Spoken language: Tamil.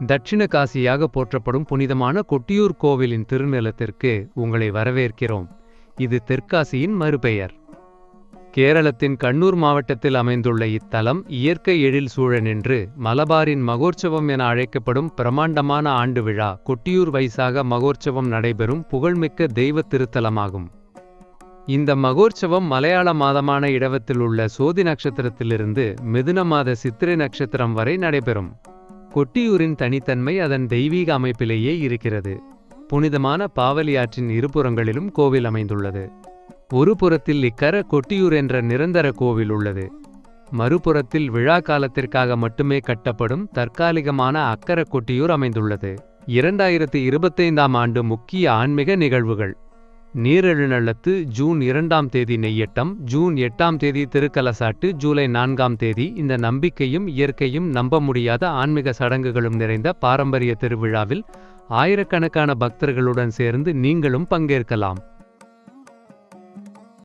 தட்சிண காசியாக போற்றப்படும் புனிதமான கொட்டியூர் கோவிலின் திருநிலத்திற்கு உங்களை வரவேற்கிறோம். இது தெற்காசியின் மறுபெயர். கேரளத்தின் கண்ணூர் மாவட்டத்தில் அமைந்துள்ள இத்தலம் இயற்கை எழில் சூழ நின்று மலபாரின் மகோற்சவம் என அழைக்கப்படும் பிரமாண்டமான ஆண்டு விழா கொட்டியூர் வைசாக மகோற்சவம் நடைபெறும் புகழ்மிக்க தெய்வ திருத்தலமாகும். இந்த மகோற்சவம் மலையாள மாதமான இடவத்தில் உள்ள சோதி நட்சத்திரத்திலிருந்து மிதுன மாத சித்திரை நட்சத்திரம் வரை நடைபெறும். கொட்டியூரின் தனித்தன்மை அதன் தெய்வீக அமைப்பிலேயே இருக்கிறது. புனிதமான பாவலி ஆற்றின் இருபுறங்களிலும் கோவில் அமைந்துள்ளது. ஒரு புறத்தில் இக்கர கொட்டியூர் என்ற நிரந்தர கோவில் உள்ளது. மறுபுறத்தில் விழா காலத்திற்காக மட்டுமே கட்டப்படும் தற்காலிகமான அக்கர கொட்டியூர் அமைந்துள்ளது. இரண்டாயிரத்தி இருபத்தைந்தாம் ஆண்டு முக்கிய ஆன்மீக நிகழ்வுகள். நீரெழுநள்ளத்து ஜூன் இரண்டாம் தேதி நெய்யட்டம். ஜூன் எட்டாம் தேதி திருக்கலசாட்டு ஜூலை நான்காம் தேதி இந்த நம்பிக்கையும் இயற்கையும் நம்ப முடியாத ஆன்மீக சடங்குகளும் நிறைந்த பாரம்பரிய திருவிழாவில் ஆயிரக்கணக்கான பக்தர்களுடன் சேர்ந்து நீங்களும் பங்கேற்கலாம்.